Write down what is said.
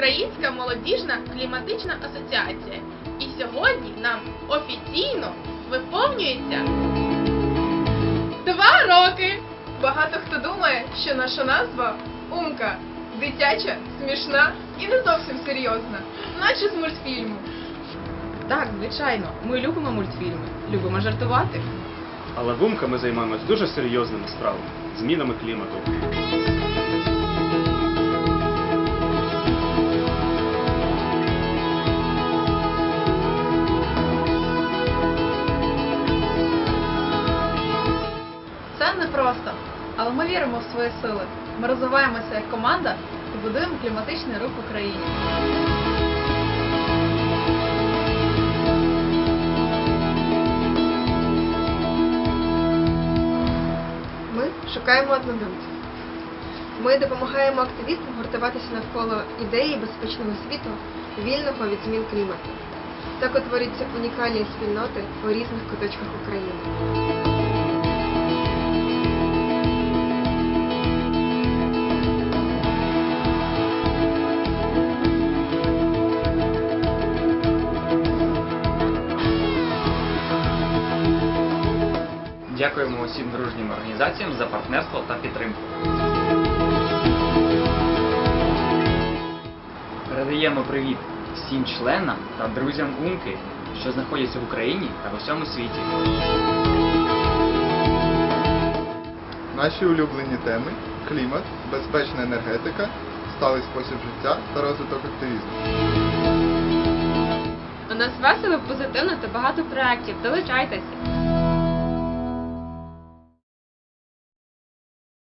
Всеукраїнська молодіжна кліматична асоціація. І сьогодні нам офіційно виповнюється два роки. Багато хто думає, що наша назва Умка дитяча, смішна і не зовсім серйозна, наче з мультфільму. Так, звичайно, ми любимо мультфільми, любимо жартувати. Але в Умка ми займаємось дуже серйозними справами змінами клімату. Це непросто, але ми віримо в свої сили. Ми розвиваємося як команда і будуємо кліматичний рух в Україні. Ми шукаємо однодумців. Ми допомагаємо активістам гуртуватися навколо ідеї безпечного світу, вільного від змін клімату. Так утворюються унікальні спільноти у різних куточках України. Дякуємо усім дружнім організаціям за партнерство та підтримку. Передаємо привіт всім членам та друзям Умки, що знаходяться в Україні та в усьому світі. Наші улюблені теми клімат, безпечна енергетика, сталий спосіб життя та розвиток активізму. У нас весело, позитивно та багато проєктів. Долучайтеся!